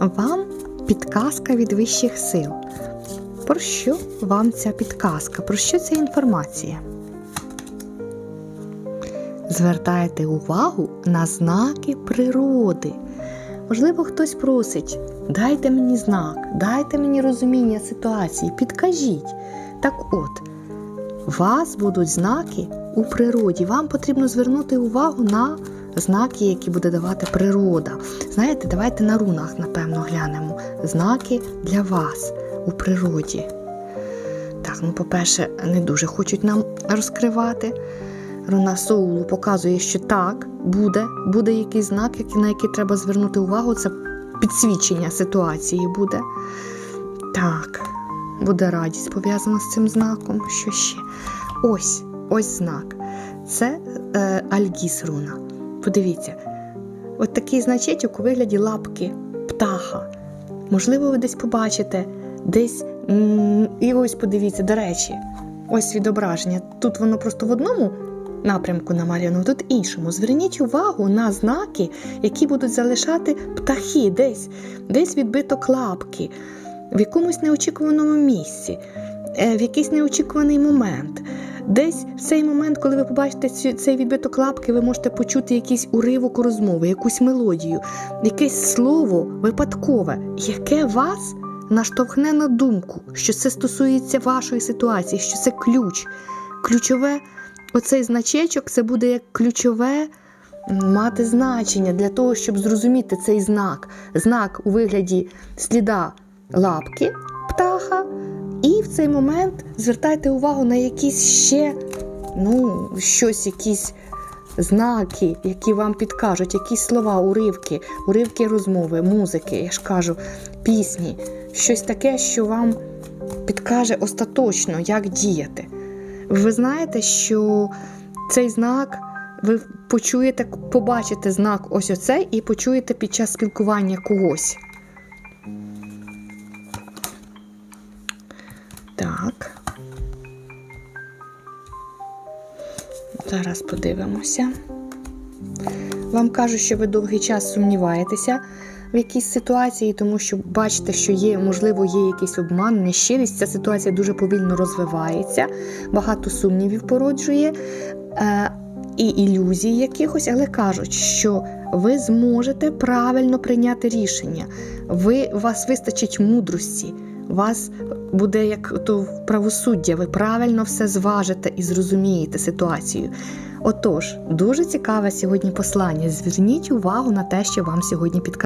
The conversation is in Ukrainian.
Вам підказка від вищих сил. Про що вам ця підказка? Про що ця інформація? Звертайте увагу на знаки природи. Можливо, хтось просить, дайте мені знак, дайте мені розуміння ситуації, підкажіть. Так от, вас будуть знаки у природі. Вам потрібно звернути увагу на знаки, які буде давати природа. Знаєте, давайте на рунах, напевно, глянемо. Знаки для вас у природі. Так, ну, по-перше, не дуже хочуть нам розкривати. Руна Соулу показує, що так, буде, буде якийсь знак, на який треба звернути увагу. Це підсвічення ситуації буде. Так, буде радість пов'язана з цим знаком. Що ще? Ось, ось знак. Це е, Альгіс руна. Подивіться, от такий значечок у вигляді лапки птаха. Можливо, ви десь побачите, десь. І ось подивіться, до речі, ось відображення. Тут воно просто в одному напрямку намальовано, тут іншому. Зверніть увагу на знаки, які будуть залишати птахи десь, десь відбиток лапки, в якомусь неочікуваному місці, е, в якийсь неочікуваний момент. Десь в цей момент, коли ви побачите цей відбиток лапки, ви можете почути якийсь уривок розмови, якусь мелодію, якесь слово випадкове, яке вас наштовхне на думку, що це стосується вашої ситуації, що це ключ. Ключове, оцей значечок це буде як ключове мати значення для того, щоб зрозуміти цей знак. Знак у вигляді сліда лапки птаха. І в цей момент звертайте увагу на якісь ще, ну, щось, якісь знаки, які вам підкажуть, якісь слова, уривки, уривки розмови, музики, я ж кажу, пісні, щось таке, що вам підкаже остаточно, як діяти. Ви знаєте, що цей знак ви почуєте, побачите знак ось оцей і почуєте під час спілкування когось. Зараз подивимося. Вам кажуть, що ви довгий час сумніваєтеся в якійсь ситуації, тому що бачите, що є, можливо, є якийсь обман, нещирість. Ця ситуація дуже повільно розвивається, багато сумнівів породжує е, і ілюзій якихось, але кажуть, що ви зможете правильно прийняти рішення. Ви, вас вистачить мудрості. Вас буде як то правосуддя, ви правильно все зважите і зрозумієте ситуацію. Отож, дуже цікаве сьогодні послання. Зверніть увагу на те, що вам сьогодні підказує.